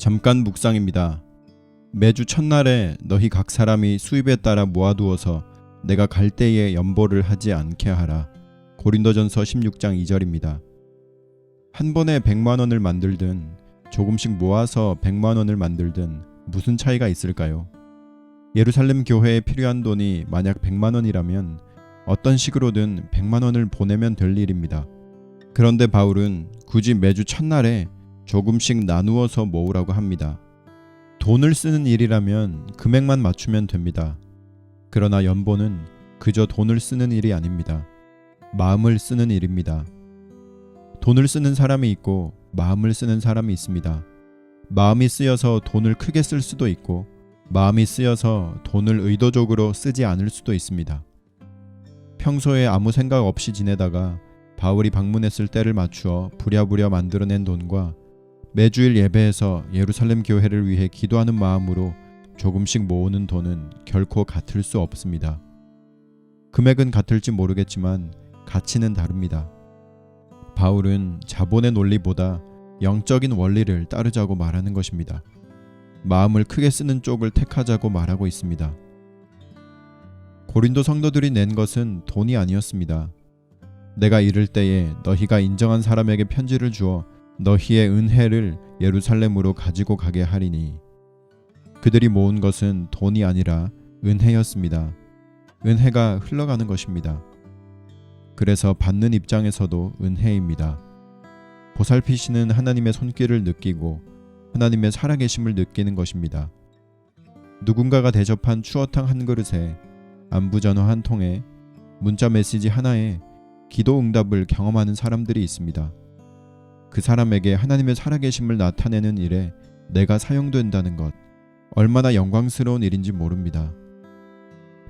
잠깐 묵상입니다. 매주 첫날에 너희 각 사람이 수입에 따라 모아두어서 내가 갈 때에 연보를 하지 않게 하라. 고린도전서 16장 2절입니다. 한 번에 100만 원을 만들든 조금씩 모아서 100만 원을 만들든 무슨 차이가 있을까요? 예루살렘 교회에 필요한 돈이 만약 100만 원이라면 어떤 식으로든 100만 원을 보내면 될 일입니다. 그런데 바울은 굳이 매주 첫날에 조금씩 나누어서 모으라고 합니다. 돈을 쓰는 일이라면 금액만 맞추면 됩니다. 그러나 연보는 그저 돈을 쓰는 일이 아닙니다. 마음을 쓰는 일입니다. 돈을 쓰는 사람이 있고 마음을 쓰는 사람이 있습니다. 마음이 쓰여서 돈을 크게 쓸 수도 있고 마음이 쓰여서 돈을 의도적으로 쓰지 않을 수도 있습니다. 평소에 아무 생각 없이 지내다가 바울이 방문했을 때를 맞추어 부랴부랴 만들어낸 돈과 매주일 예배에서 예루살렘 교회를 위해 기도하는 마음으로 조금씩 모으는 돈은 결코 같을 수 없습니다. 금액은 같을지 모르겠지만 가치는 다릅니다. 바울은 자본의 논리보다 영적인 원리를 따르자고 말하는 것입니다. 마음을 크게 쓰는 쪽을 택하자고 말하고 있습니다. 고린도 성도들이 낸 것은 돈이 아니었습니다. 내가 이를 때에 너희가 인정한 사람에게 편지를 주어 너희의 은혜를 예루살렘으로 가지고 가게 하리니 그들이 모은 것은 돈이 아니라 은혜였습니다. 은혜가 흘러가는 것입니다. 그래서 받는 입장에서도 은혜입니다. 보살피시는 하나님의 손길을 느끼고 하나님의 살아계심을 느끼는 것입니다. 누군가가 대접한 추어탕 한 그릇에 안부전화 한 통에 문자 메시지 하나에 기도 응답을 경험하는 사람들이 있습니다. 그 사람에게 하나님의 살아계심을 나타내는 일에 내가 사용된다는 것 얼마나 영광스러운 일인지 모릅니다.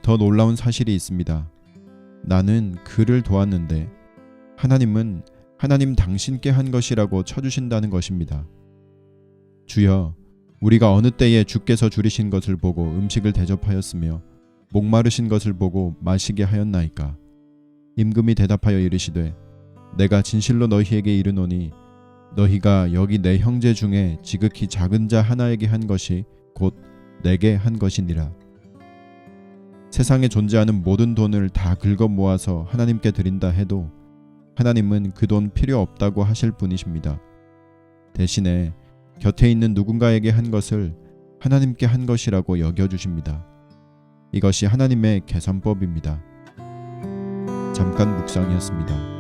더 놀라운 사실이 있습니다. 나는 그를 도왔는데 하나님은 하나님 당신께 한 것이라고 쳐주신다는 것입니다. 주여, 우리가 어느 때에 주께서 줄이신 것을 보고 음식을 대접하였으며 목마르신 것을 보고 마시게 하였나이까? 임금이 대답하여 이르시되 내가 진실로 너희에게 이르노니 너희가 여기 내 형제 중에 지극히 작은 자 하나에게 한 것이 곧 내게 한 것이니라. 세상에 존재하는 모든 돈을 다 긁어 모아서 하나님께 드린다 해도 하나님은 그 돈 필요 없다고 하실 분이십니다. 대신에 곁에 있는 누군가에게 한 것을 하나님께 한 것이라고 여겨 주십니다. 이것이 하나님의 계산법입니다. 잠깐 묵상이었습니다.